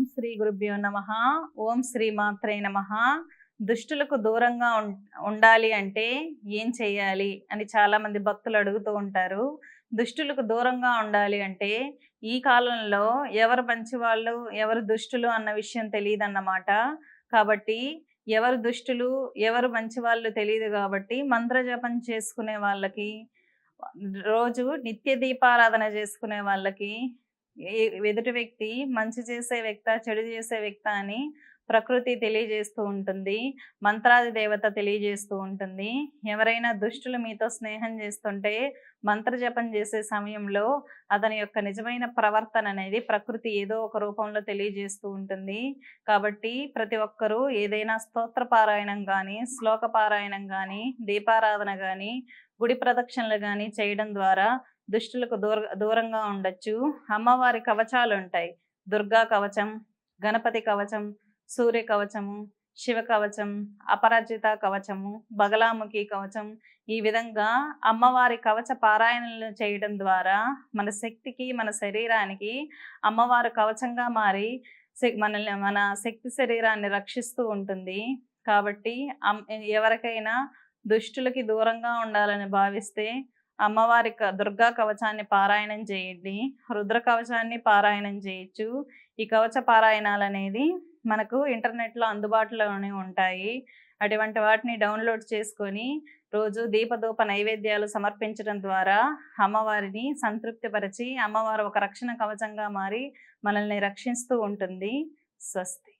ఓం శ్రీ గురుభ్యో నమ. ఓం శ్రీ మాత్రే నమ. దుష్టులకు దూరంగా ఉం- ఉండాలి అంటే ఏం చేయాలి అని చాలా మంది భక్తులు అడుగుతూ ఉంటారు. దుష్టులకు దూరంగా ఉండాలి అంటే ఈ కాలంలో ఎవరు మంచివాళ్ళు ఎవరు దుష్టులు అన్న విషయం తెలియదు అన్నమాట కాబట్టి ఎవరు దుష్టులు ఎవరు మంచివాళ్ళు తెలియదు కాబట్టి మంత్రజపం చేసుకునే వాళ్ళకి రోజు నిత్య దీపారాధన చేసుకునే వాళ్ళకి ఎదుటి వ్యక్తి మంచి చేసే వ్యక్త చెడు చేసే వ్యక్త అని ప్రకృతి తెలియజేస్తూ ఉంటుంది. మంత్రాది దేవత తెలియజేస్తూ ఉంటుంది. ఎవరైనా దుష్టులు మీతో స్నేహం చేస్తుంటే మంత్రజపం చేసే సమయంలో అతని యొక్క నిజమైన ప్రవర్తన అనేది ప్రకృతి ఏదో ఒక రూపంలో తెలియజేస్తూ ఉంటుంది. కాబట్టి ప్రతి ఒక్కరూ ఏదైనా స్తోత్ర పారాయణం కానీ శ్లోక పారాయణం కానీ దీపారాధన కానీ గుడి ప్రదక్షిణలు కానీ చేయడం ద్వారా దుష్టులకు దూర దూరంగా ఉండొచ్చు. అమ్మవారి కవచాలు ఉంటాయి దుర్గా కవచం గణపతి కవచం సూర్య కవచము శివ కవచం అపరాజిత కవచము బగలాముఖి కవచం. ఈ విధంగా అమ్మవారి కవచ పారాయణలు చేయడం ద్వారా మన శక్తికి మన శరీరానికి అమ్మవారు కవచంగా మారి మనల్ని మన శక్తి శరీరాన్ని రక్షిస్తూ ఉంటుంది. కాబట్టి ఎవరికైనా దుష్టులకి దూరంగా ఉండాలని భావిస్తే అమ్మవారి దుర్గా కవచాన్ని పారాయణం చేయండి. రుద్ర కవచాన్ని పారాయణం చేయొచ్చు. ఈ కవచ పారాయణాలు అనేది మనకు ఇంటర్నెట్లో అందుబాటులోనే ఉంటాయి. అటువంటి వాటిని డౌన్లోడ్ చేసుకొని రోజు దీపధూప నైవేద్యాలు సమర్పించడం ద్వారా అమ్మవారిని సంతృప్తిపరిచి అమ్మవారు ఒక రక్షణ కవచంగా మారి మనల్ని రక్షిస్తూ ఉంటుంది. స్వస్తి.